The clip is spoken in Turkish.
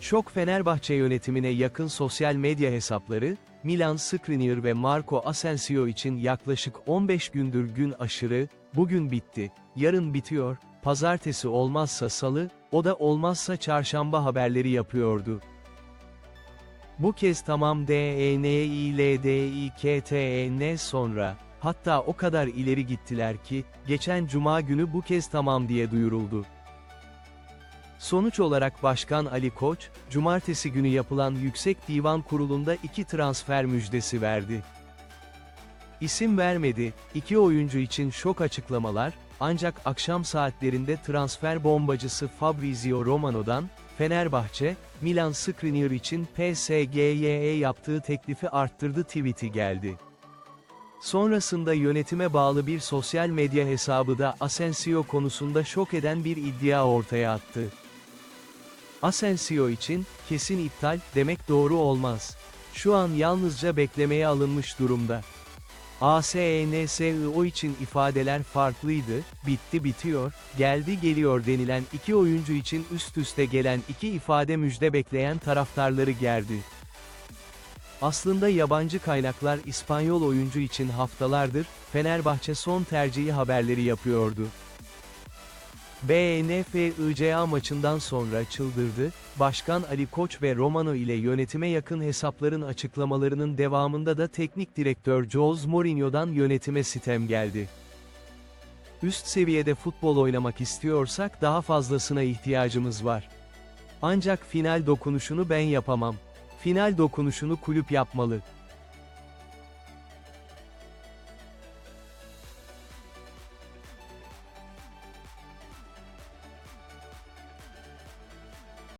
Şok Fenerbahçe yönetimine yakın sosyal medya hesapları, Milan Skriniar ve Marco Asensio için yaklaşık 15 gündür gün aşırı, bugün bitti, yarın bitiyor, pazartesi olmazsa salı, o da olmazsa çarşamba haberleri yapıyordu. Bu kez tamam E D-E-N-İ-L-D-İ-K-T-E-N sonra, hatta o kadar ileri gittiler ki, geçen cuma günü bu kez tamam diye duyuruldu. Sonuç olarak Başkan Ali Koç, cumartesi günü yapılan Yüksek Divan Kurulu'nda iki transfer müjdesi verdi. İsim vermedi, iki oyuncu için şok açıklamalar, ancak akşam saatlerinde transfer bombacısı Fabrizio Romano'dan, Fenerbahçe, Milan Skriniar için PSG'ye yaptığı teklifi arttırdı tweet'i geldi. Sonrasında yönetime bağlı bir sosyal medya hesabı da Asensio konusunda şok eden bir iddia ortaya attı. Asensio için, kesin iptal, demek doğru olmaz. Şu an yalnızca beklemeye alınmış durumda. ASENSIO için ifadeler farklıydı, bitti bitiyor, geldi geliyor denilen iki oyuncu için üst üste gelen iki ifade müjde bekleyen taraftarları gerdi. Aslında yabancı kaynaklar İspanyol oyuncu için haftalardır, Fenerbahçe son tercihi haberleri yapıyordu. BNFICA maçından sonra çıldırdı, Başkan Ali Koç ve Romano ile yönetime yakın hesapların açıklamalarının devamında da teknik direktör Jose Mourinho'dan yönetime sitem geldi. Üst seviyede futbol oynamak istiyorsak daha fazlasına ihtiyacımız var. Ancak final dokunuşunu ben yapamam. Final dokunuşunu kulüp yapmalı.